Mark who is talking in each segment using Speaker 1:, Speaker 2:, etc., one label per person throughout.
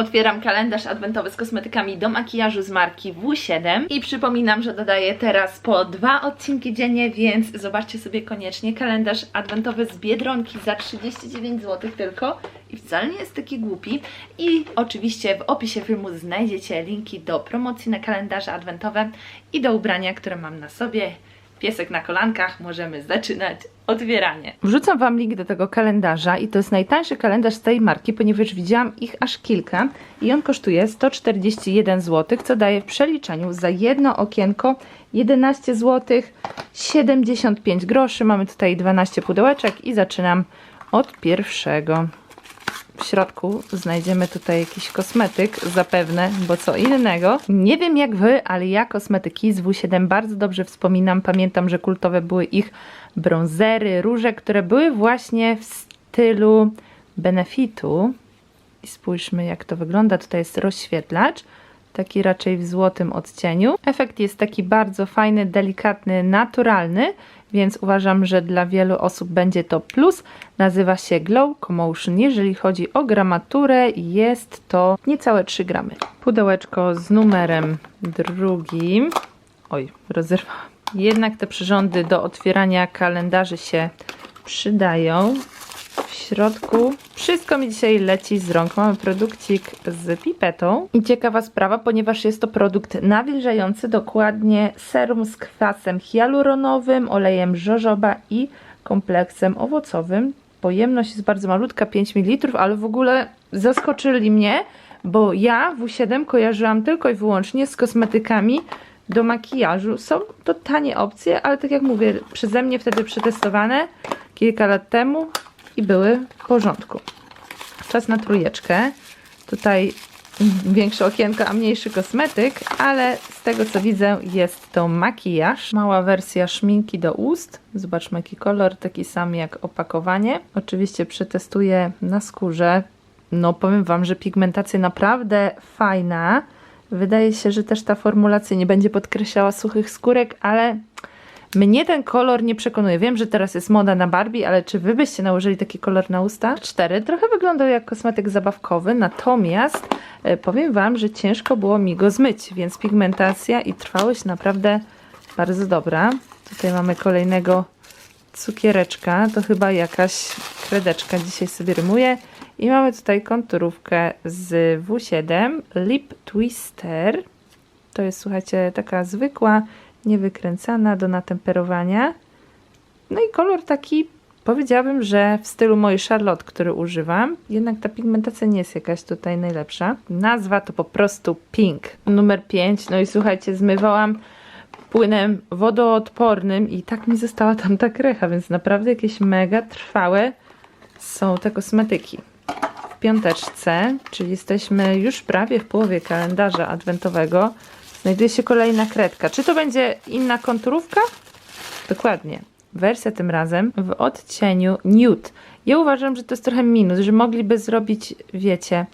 Speaker 1: Otwieram kalendarz adwentowy z kosmetykami do makijażu z marki W7 i przypominam, że dodaję teraz po dwa odcinki dziennie, więc zobaczcie sobie koniecznie kalendarz adwentowy z Biedronki za 39 zł tylko. I wcale nie jest taki głupi. I oczywiście w opisie filmu znajdziecie linki do promocji na kalendarze adwentowe i do ubrania, które mam na sobie. Piesek na kolankach, możemy zaczynać otwieranie. Wrzucam Wam link do tego kalendarza i to jest najtańszy kalendarz z tej marki, ponieważ widziałam ich aż kilka i on kosztuje 141 zł, co daje w przeliczeniu za jedno okienko 11 zł 75 groszy. Mamy tutaj 12 pudełeczek i zaczynam od pierwszego. W środku znajdziemy tutaj jakiś kosmetyk, zapewne, bo co innego. Nie wiem jak wy, ale ja kosmetyki z W7 bardzo dobrze wspominam. Pamiętam, że kultowe były ich bronzery, róże, które były właśnie w stylu benefitu. I spójrzmy jak to wygląda. Tutaj jest rozświetlacz, taki raczej w złotym odcieniu. Efekt jest taki bardzo fajny, delikatny, naturalny, więc uważam, że dla wielu osób będzie to plus. Nazywa się Glow Commotion. Jeżeli chodzi o gramaturę, jest to niecałe 3 gramy. Pudełeczko z numerem drugim. Oj, rozerwałam. Jednak te przyrządy do otwierania kalendarzy się przydają. Środku wszystko mi dzisiaj leci z rąk. Mamy produkcik z pipetą. I ciekawa sprawa, ponieważ jest to produkt nawilżający, dokładnie serum z kwasem hialuronowym, olejem jojoba i kompleksem owocowym. Pojemność jest bardzo malutka, 5 ml, ale w ogóle zaskoczyli mnie, bo ja W7 kojarzyłam tylko i wyłącznie z kosmetykami do makijażu. Są to tanie opcje, ale tak jak mówię, przeze mnie wtedy przetestowane kilka lat temu i były w porządku. Czas na trójeczkę. Tutaj większe okienko, a mniejszy kosmetyk, ale z tego co widzę jest to makijaż. Mała wersja szminki do ust. Zobaczmy jaki kolor, taki sam jak opakowanie. Oczywiście przetestuję na skórze. No powiem Wam, że pigmentacja naprawdę fajna. Wydaje się, że też ta formulacja nie będzie podkreślała suchych skórek, ale mnie ten kolor nie przekonuje. Wiem, że teraz jest moda na Barbie, ale czy wy byście nałożyli taki kolor na usta? Cztery. Trochę wyglądał jak kosmetyk zabawkowy, natomiast e, powiem wam, że ciężko było mi go zmyć, więc pigmentacja i trwałość naprawdę bardzo dobra. Tutaj mamy kolejnego cukiereczka, to chyba jakaś kredeczka dzisiaj sobie rymuje. I mamy tutaj konturówkę z W7 Lip Twister. To jest, słuchajcie, taka zwykła, niewykręcana do natemperowania. No i kolor taki, powiedziałabym, że w stylu mojej Charlotte, który używam. Jednak ta pigmentacja nie jest jakaś tutaj najlepsza. Nazwa to po prostu Pink. Numer 5. No i słuchajcie, zmywałam płynem wodoodpornym i tak mi została tam ta krecha, więc naprawdę jakieś mega trwałe są te kosmetyki. W piąteczce, czyli jesteśmy już prawie w połowie kalendarza adwentowego, znajduje się kolejna kredka. Czy to będzie inna konturówka? Dokładnie. Wersja tym razem w odcieniu nude. Ja uważam, że to jest trochę minus, że mogliby zrobić, wiecie,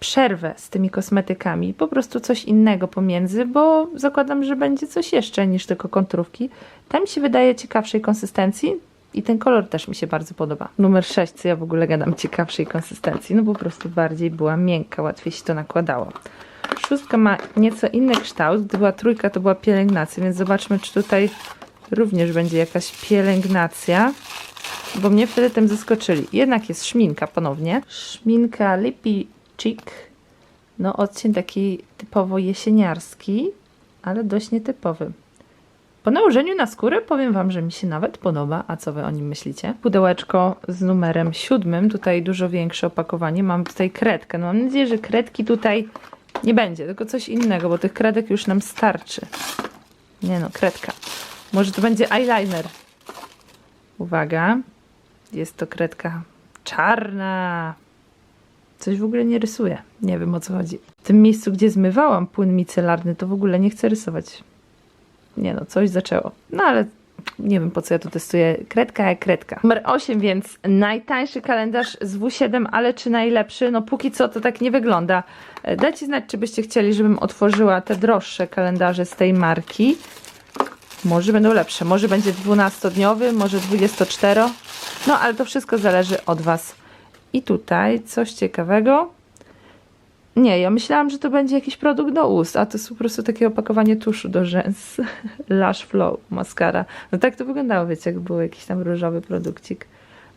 Speaker 1: przerwę z tymi kosmetykami, po prostu coś innego pomiędzy, bo zakładam, że będzie coś jeszcze niż tylko konturówki. Ta mi się wydaje ciekawszej konsystencji i ten kolor też mi się bardzo podoba. Numer 6, co ja w ogóle gadam ciekawszej konsystencji, no po prostu bardziej była miękka, łatwiej się to nakładało. Szóstka ma nieco inny kształt, gdy była trójka to była pielęgnacja, więc zobaczmy czy tutaj również będzie jakaś pielęgnacja, bo mnie wtedy tym zaskoczyli. Jednak jest szminka ponownie. Szminka Lippy Cheek, no odcień taki typowo jesieniarski, ale dość nietypowy. Po nałożeniu na skórę powiem Wam, że mi się nawet podoba. A co Wy o nim myślicie? Pudełeczko z numerem siódmym. Tutaj dużo większe opakowanie. Mam tutaj kredkę. No mam nadzieję, że kredki tutaj nie będzie, tylko coś innego, bo tych kredek już nam starczy. Nie no, kredka. Może to będzie eyeliner. Uwaga. Jest to kredka czarna. Coś w ogóle nie rysuję. Nie wiem o co chodzi. W tym miejscu, gdzie zmywałam płyn micelarny, to w ogóle nie chcę rysować. Nie no, coś zaczęło. No ale nie wiem po co ja tu testuję. Kredka jak kredka. Numer 8, więc najtańszy kalendarz z W7, ale czy najlepszy? No póki co to tak nie wygląda. E, Dajcie znać, czy byście chcieli, żebym otworzyła te droższe kalendarze z tej marki. Może będą lepsze. Może będzie 12-dniowy, może 24. No, ale to wszystko zależy od Was. I tutaj coś ciekawego. Nie, ja myślałam, że to będzie jakiś produkt do ust, a to jest po prostu takie opakowanie tuszu do rzęs. Lash Flow mascara. No tak to wyglądało, wiecie, jak był jakiś tam różowy produkcik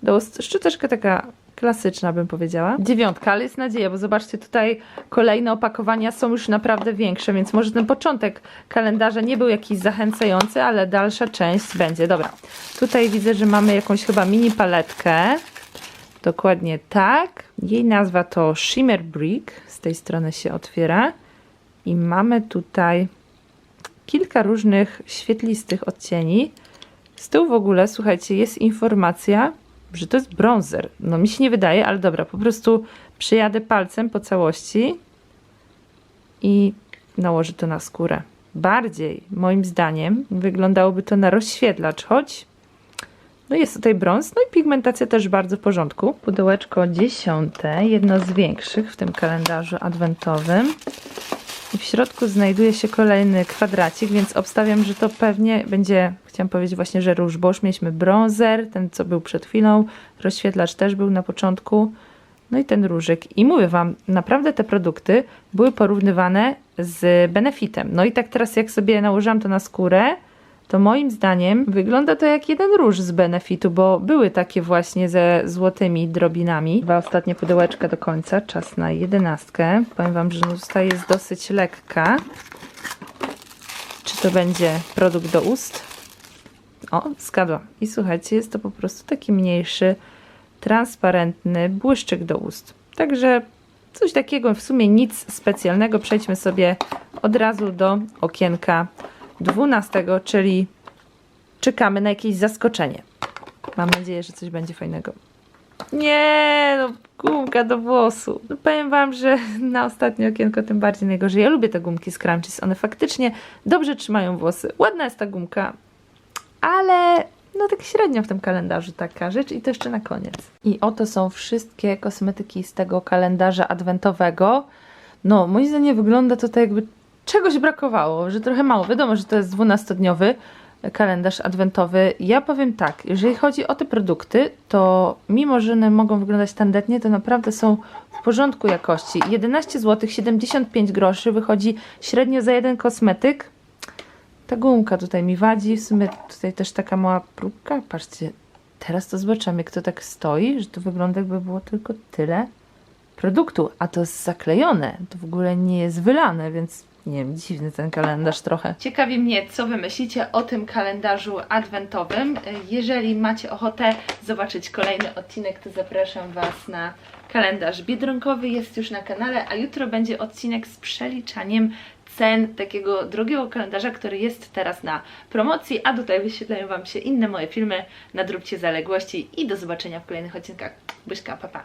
Speaker 1: do ust. Szczoteczka taka klasyczna, bym powiedziała. Dziewiątka, ale jest nadzieja, bo zobaczcie, tutaj kolejne opakowania są już naprawdę większe, więc może ten początek kalendarza nie był jakiś zachęcający, ale dalsza część będzie. Dobra, tutaj widzę, że mamy jakąś chyba mini paletkę. Dokładnie tak. Jej nazwa to Shimmer Brick. Z tej strony się otwiera. I mamy tutaj kilka różnych świetlistych odcieni. Z tyłu w ogóle, słuchajcie, jest informacja, że to jest bronzer. No mi się nie wydaje, ale dobra, po prostu przyjadę palcem po całości i nałożę to na skórę. Bardziej, moim zdaniem, wyglądałoby to na rozświetlacz, choć no jest tutaj brąz, no i pigmentacja też bardzo w porządku. Pudełeczko dziesiąte, jedno z większych w tym kalendarzu adwentowym. I w środku znajduje się kolejny kwadracik, więc obstawiam, że to pewnie będzie, chciałam powiedzieć właśnie, że róż, bo już mieliśmy bronzer, ten co był przed chwilą, rozświetlacz też był na początku, no i ten różyk. I mówię Wam, naprawdę te produkty były porównywane z Benefitem. No i tak teraz jak sobie nałożyłam to na skórę, to moim zdaniem wygląda to jak jeden róż z Benefitu, bo były takie właśnie ze złotymi drobinami. Dwa ostatnie pudełeczka do końca, czas na jedenastkę. Powiem Wam, że nusta jest dosyć lekka. Czy to będzie produkt do ust? O, zgadłam. I słuchajcie, jest to po prostu taki mniejszy, transparentny błyszczyk do ust. Także coś takiego, w sumie nic specjalnego. Przejdźmy sobie od razu do okienka 12, czyli czekamy na jakieś zaskoczenie. Mam nadzieję, że coś będzie fajnego. Nie, no gumka do włosu. No, powiem Wam, że na ostatnie okienko tym bardziej najgorzej. Ja lubię te gumki z Crunchies. One faktycznie dobrze trzymają włosy. Ładna jest ta gumka, ale no tak średnio w tym kalendarzu taka rzecz i to jeszcze na koniec. I oto są wszystkie kosmetyki z tego kalendarza adwentowego. No, moim zdaniem wygląda to tak jakby czegoś brakowało, że trochę mało. Wiadomo, że to jest 12-dniowy kalendarz adwentowy. Ja powiem tak, jeżeli chodzi o te produkty, to mimo, że one mogą wyglądać tandetnie, to naprawdę są w porządku jakości. 11 zł 75 groszy wychodzi średnio za jeden kosmetyk. Ta gumka tutaj mi wadzi, w sumie tutaj też taka mała próbka. Patrzcie, teraz to zobaczymy, jak to tak stoi, że to wygląda jakby było tylko tyle produktu, a to jest zaklejone, to w ogóle nie jest wylane, więc nie wiem, dziwny ten kalendarz trochę. Ciekawi mnie, co wy myślicie o tym kalendarzu adwentowym. Jeżeli macie ochotę zobaczyć kolejny odcinek, to zapraszam Was na kalendarz biedronkowy, jest już na kanale, a jutro będzie odcinek z przeliczaniem cen takiego drugiego kalendarza, który jest teraz na promocji, a tutaj wyświetlają Wam się inne moje filmy. Nadróbcie zaległości i do zobaczenia w kolejnych odcinkach. Buźka, pa pa!